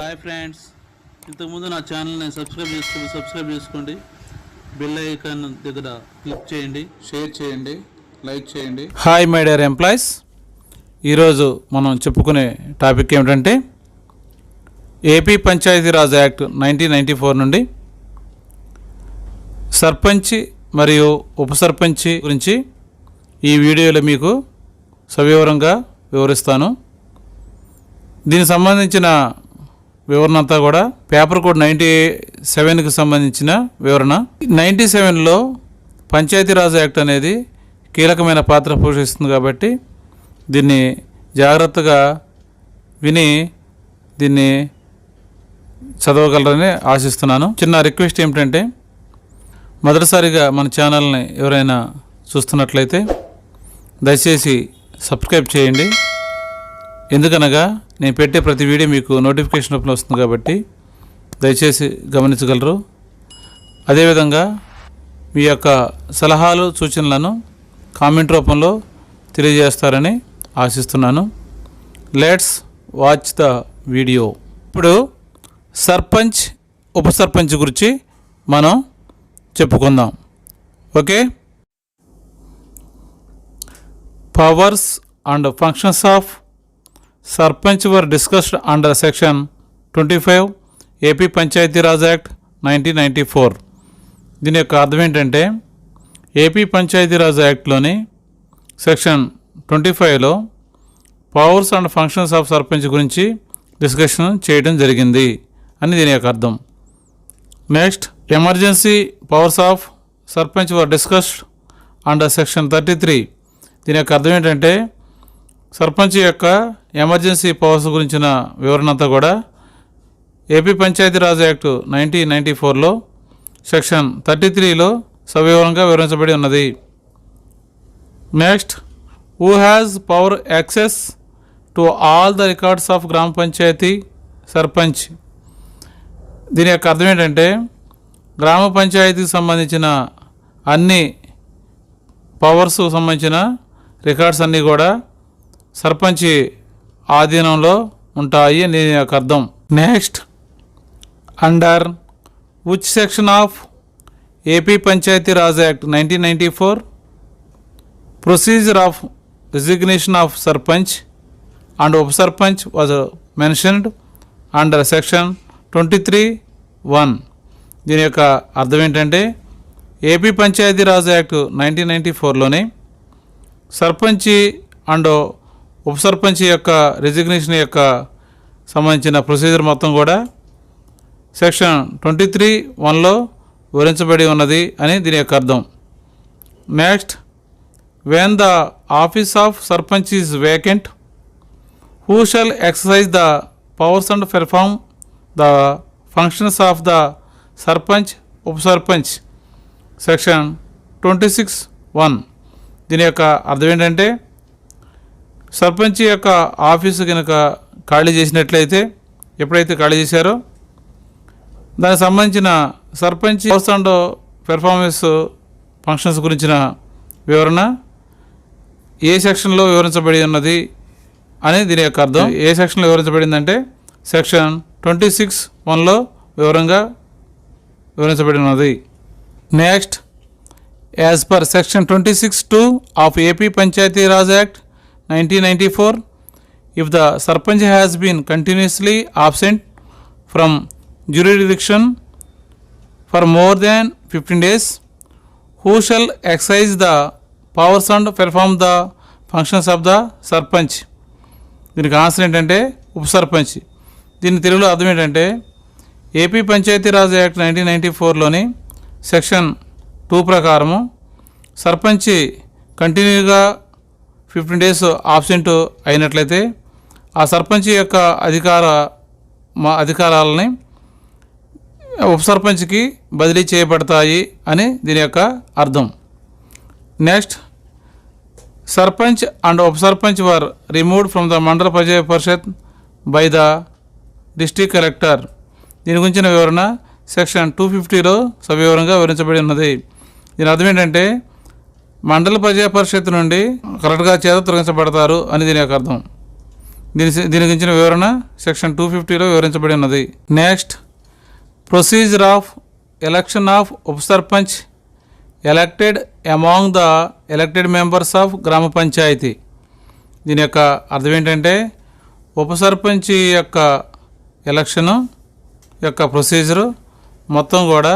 Hi friends. ఇంతకుముందు నా ఛానల్ని సబ్స్క్రైబ్ చేసుకోండి సబ్స్క్రైబ్ చేసుకోండి. బెల్ ఐకాన్ దగ్గర క్లిక్ చేయండి షేర్ చేయండి లైక్ చేయండి. Hi my dear employees. ఈరోజు మనం చెప్పుకునే టాపిక్ ఏమిటంటే AP Panchayati Raj act nineteen ninety four నుండి సర్పంచ్ మరియు ఉప సర్పంచ్ గురించి ఈ వీడియోలో మీకు సవివరంగా వివరిస్తాను. దీనికి సంబంధించిన వివరణ అంతా కూడా పేపర్ కోడ్ నైంటీ సెవెన్కి సంబంధించిన వివరణ. నైంటీ సెవెన్లో పంచాయతీరాజ్ యాక్ట్ అనేది కీలకమైన పాత్ర పోషిస్తుంది కాబట్టి దీన్ని జాగ్రత్తగా విని దీన్ని చదవగలరని ఆశిస్తున్నాను. చిన్న రిక్వెస్ట్ ఏమిటంటే మొదటిసారిగా మన ఛానల్ని ఎవరైనా చూస్తున్నట్లయితే దయచేసి సబ్స్క్రైబ్ చేయండి. ఎందుకనగా నేను పెట్టే ప్రతి వీడియో మీకు నోటిఫికేషన్ రూపంలో వస్తుంది కాబట్టి దయచేసి గమనించగలరు. అదేవిధంగా మీ యొక్క సలహాలు సూచనలను కామెంట్ రూపంలో తెలియజేస్తారని ఆశిస్తున్నాను. లెట్స్ వాచ్ ద వీడియో ఇప్పుడు సర్పంచ్ ఉప సర్పంచ్ గురించి మనం చెప్పుకుందాం. Okay? Powers and functions of sarpanch were discussed under section twenty five AP Panchayati Raj act nineteen ninety four. దీని యొక్క అర్థం ఏంటంటే ఏపీ పంచాయతీరాజ్ యాక్ట్లోని సెక్షన్ ట్వంటీ ఫైవ్లో powers and functions of sarpanch గురించి డిస్కషన్ చేయడం జరిగింది అని దీని యొక్క అర్థం. Next emergency powers of sarpanch were discussed under section thirty three. దీని యొక్క అర్థం ఏంటంటే సర్పంచ్ యొక్క ఎమర్జెన్సీ పవర్స్ గురించిన వివరణ అంతా కూడా AP Panchayati Raj act nineteen ninety ఫోర్లో సెక్షన్ థర్టీ త్రీలో సవివరంగా వివరించబడి ఉన్నది. Next who has power access to all the records of gram panchayat sarpanch? దీని యొక్క అర్థం ఏంటంటే గ్రామ పంచాయతీకి సంబంధించిన అన్ని పవర్స్ సంబంధించిన రికార్డ్స్ అన్నీ కూడా సర్పంచి ఆధీనంలో ఉంటాయి అని దీని యొక్క అర్థం. Next under which section of AP Panchayat Raj act nineteen ninety four procedure of resignation of sarpanch and upa sarpanch was mentioned under section twenty three one దీని యొక్క అర్థం ఏంటంటే AP Panchayat Raj act nineteen ninety ఫోర్లోని సర్పంచి and ఉప సర్పంచ్ యొక్క resignation యొక్క సంబంధించిన procedure మొత్తం కూడా సెక్షన్ ట్వంటీ త్రీ వన్లో వివరించబడి ఉన్నది అని దీని యొక్క అర్థం. Next when the office of sarpanch is vacant who shall exercise the powers and perform the functions of the sarpanch upa sarpanch section twenty six one దీని యొక్క అర్థం ఏంటంటే సర్పంచ్ యొక్క ఆఫీసు కనుక ఖాళీ చేసినట్లయితే ఎప్పుడైతే ఖాళీ చేశారో దానికి సంబంధించిన sarpanch house and performance functions గురించిన వివరణ ఏ సెక్షన్లో వివరించబడి ఉన్నది అనేది దీని యొక్క అర్థం. ఏ సెక్షన్లో వివరించబడిందంటే సెక్షన్ ట్వంటీ సిక్స్ వన్లో వివరంగా వివరించబడి ఉన్నది next as per section twenty six two of AP Panchayat Raj act nineteen if four if the sarpanch continuously absent continuously absent from jurisdiction for more than 15 days who shall exercise the powers and perform the functions of the sarpanch దీనికి answer ఏంటంటే ఉప సర్పంచ్ దీని తెలుగులో అర్థం ఏంటంటే AP Panchayati Raj act nineteen ninety ఫోర్లోని section two ప్రకారము సర్పంచ్ కంటిన్యూగా fifteen days absent అయినట్లయితే ఆ సర్పంచ్ యొక్క అధికార మా అధికారాలని ఉప సర్పంచ్కి బదిలీ చేయబడతాయి అని దీని యొక్క అర్థం. నెక్స్ట్ సర్పంచ్ అండ్ ఉప sarpanch were removed from the Mandala Praja Parishad by the district collector దీని గురించిన వివరణ సెక్షన్ టూ ఫిఫ్టీలో సవివరంగా వివరించబడి ఉన్నది. దీని అర్థం ఏంటంటే మండల ప్రజాపరిషత్ నుండి కరెక్ట్గా చేత తొలగించబడతారు అని దీని యొక్క అర్థం. దీని దీని గురించిన వివరణ సెక్షన్ టూ ఫిఫ్టీలో వివరించబడి ఉన్నది. Next procedure of election of ఉప sarpanch elected among the elected members of gram panchayat. దీని యొక్క అర్థం ఏంటంటే ఉప సర్పంచ్ యొక్క ఎలక్షను యొక్క ప్రొసీజరు మొత్తం కూడా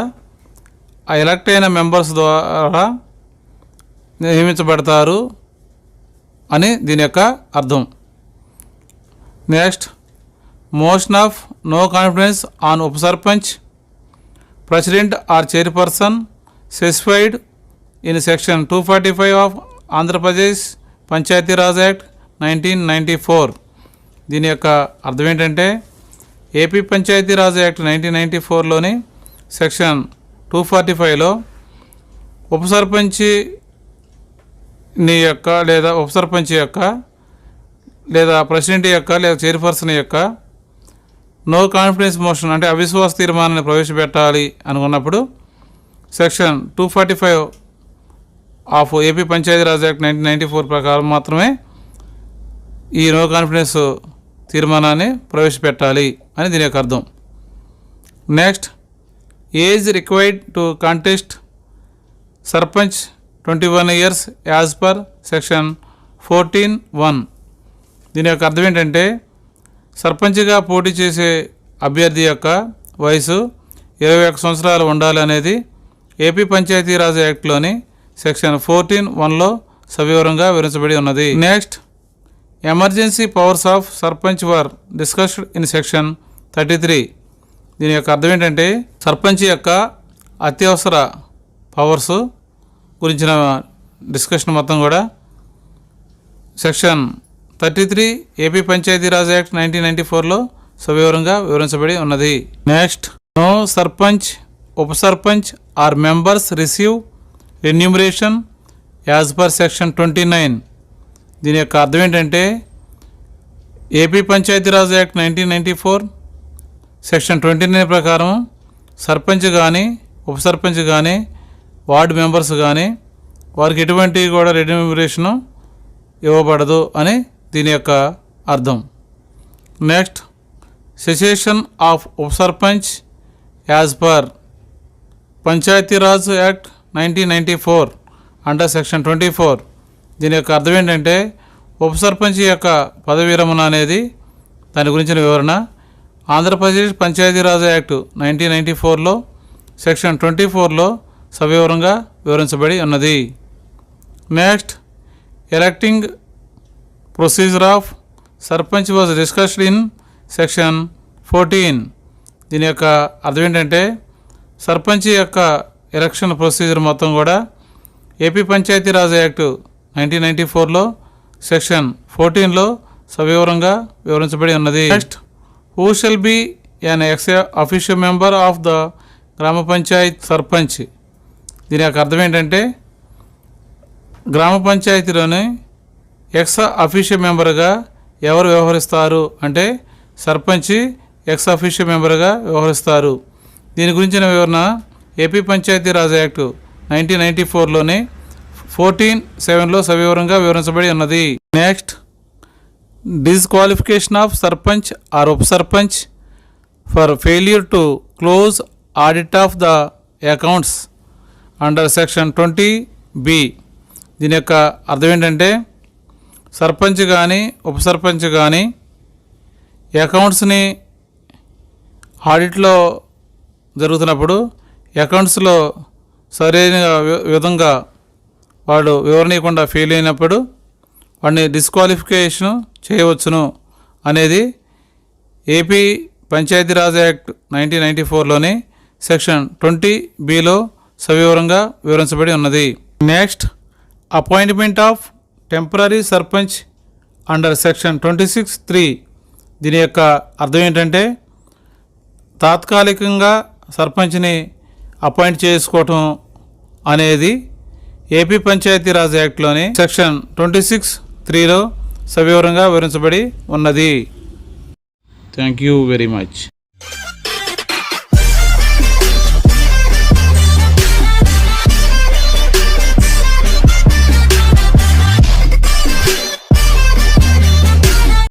ఆ ఎలక్ట్ అయిన మెంబర్స్ ద్వారా నియమించబడతారు అని దీని యొక్క అర్థం. Next motion of no confidence on ఉప sarpanch president or chairperson specified in section two forty five of Andhra Pradesh Panchayati Raj act nineteen ninety four దీని యొక్క అర్థం ఏంటంటే AP Panchayati Raj act nineteen ninety ఫోర్లోని section two forty ఫైవ్లో ఉప సర్పంచి నీ యొక్క లేదా ఉప సర్పంచ్ యొక్క లేదా ప్రెసిడెంట్ యొక్క లేదా చైర్పర్సన్ యొక్క నో కాన్ఫిడెన్స్ మోషన్ అంటే అవిశ్వాస తీర్మానాన్ని ప్రవేశపెట్టాలి అనుకున్నప్పుడు section two forty five of AP Panchayati Raj act nineteen ninety four ప్రకారం మాత్రమే ఈ నో కాన్ఫిడెన్స్ తీర్మానాన్ని ప్రవేశపెట్టాలి అని దీని యొక్క అర్థం. Next age required to contest sarpanch twenty one years as per section fourteen one దీని యొక్క అర్థం ఏంటంటే సర్పంచ్గా పోటీ చేసే అభ్యర్థి యొక్క వయసు ఇరవై ఒక్క సంవత్సరాలు ఉండాలి అనేది ఏపీ పంచాయతీరాజ్ యాక్ట్లోని సెక్షన్ ఫోర్టీన్ వన్లో సవివరంగా వివరించబడి ఉన్నది. Next emergency powers of sarpanch were discussed in section thirty three. దీని యొక్క అర్థం ఏంటంటే సర్పంచ్ యొక్క అత్యవసర పవర్సు గురించిన డిస్కషన్ మొత్తం కూడా section thirty three AP Panchayati Raj act nineteen ninety ఫోర్లో సవివరంగా వివరించబడి ఉన్నది. నెక్స్ట్ నో సర్పంచ్ ఉప sarpanch or members receive remuneration as per section twenty nine. దీని యొక్క అర్థం ఏంటంటే AP Panchayati Raj act nineteen ninety four section twenty nine ప్రకారం సర్పంచ్ కానీ ఉప సర్పంచ్ కానీ వార్డు మెంబర్స్ కానీ వారికి ఎటువంటి కూడా రెడ్యూమరేషను ఇవ్వబడదు అని దీని యొక్క అర్థం. నెక్స్ట్ సెసేషన్ ఆఫ్ ఉప sarpanch as per Panchayati Raj act nineteen ninety four under section twenty four. దీని యొక్క అర్థం ఏంటంటే ఉప సర్పంచ్ యొక్క పదవి విరమణ అనేది దాని గురించిన వివరణ. Andhra Pradesh Panchayati Raj act nineteen ninety ఫోర్లో సెక్షన్ ట్వంటీ ఫోర్లో సవివరంగా వివరించబడి ఉన్నది. Next electing procedure of sarpanch was discussed in section fourteen దీని యొక్క అర్థం ఏంటంటే సర్పంచ్ యొక్క ఎలక్షన్ ప్రొసీజర్ మొత్తం కూడా AP Panchayati Raj act nineteen ninety ఫోర్లో సెక్షన్ ఫోర్టీన్లో సవివరంగా వివరించబడి ఉన్నది. Next who shall be an ex official member of the gram panchayat sarpanch దీని యొక్క అర్థం ఏంటంటే గ్రామ పంచాయతీలోని ఎక్స్ అఫీషియల్ మెంబర్గా ఎవరు వ్యవహరిస్తారు అంటే సర్పంచ్ ఎక్స్ అఫీషియల్ మెంబర్గా వ్యవహరిస్తారు. దీని గురించిన వివరణ AP Panchayati Raj act nineteen ninety ఫోర్లోని fourteen సెవెన్లో సవివరంగా వివరించబడి ఉన్నది. Next disqualification of sarpanch or ఉప sarpanch for failure to close audit of the accounts. Under section twenty B. దీని యొక్క అర్థం ఏంటంటే సర్పంచ్ కానీ ఉప సర్పంచ్ కానీ అకౌంట్స్ని ఆడిట్లో జరుగుతున్నప్పుడు అకౌంట్స్లో సరైన విధంగా వాడు వివరణీయకుండా ఫెయిల్ అయినప్పుడు వాడిని డిస్క్వాలిఫికేషన్ చేయవచ్చును అనేది AP Panchayati Raj act nineteen ninety ఫోర్లోని section twenty బిలో సవివరంగా వివరించబడి ఉన్నది. Next appointment of temporary sarpanch under section twenty six three దీని యొక్క అర్థం ఏంటంటే తాత్కాలికంగా సర్పంచ్ని అపాయింట్ చేసుకోవటం అనేది ఏపీ పంచాయతీరాజ్ యాక్ట్లోని సెక్షన్ ట్వంటీ సిక్స్ త్రీలో సవివరంగా వివరించబడి ఉన్నది. Thank you very much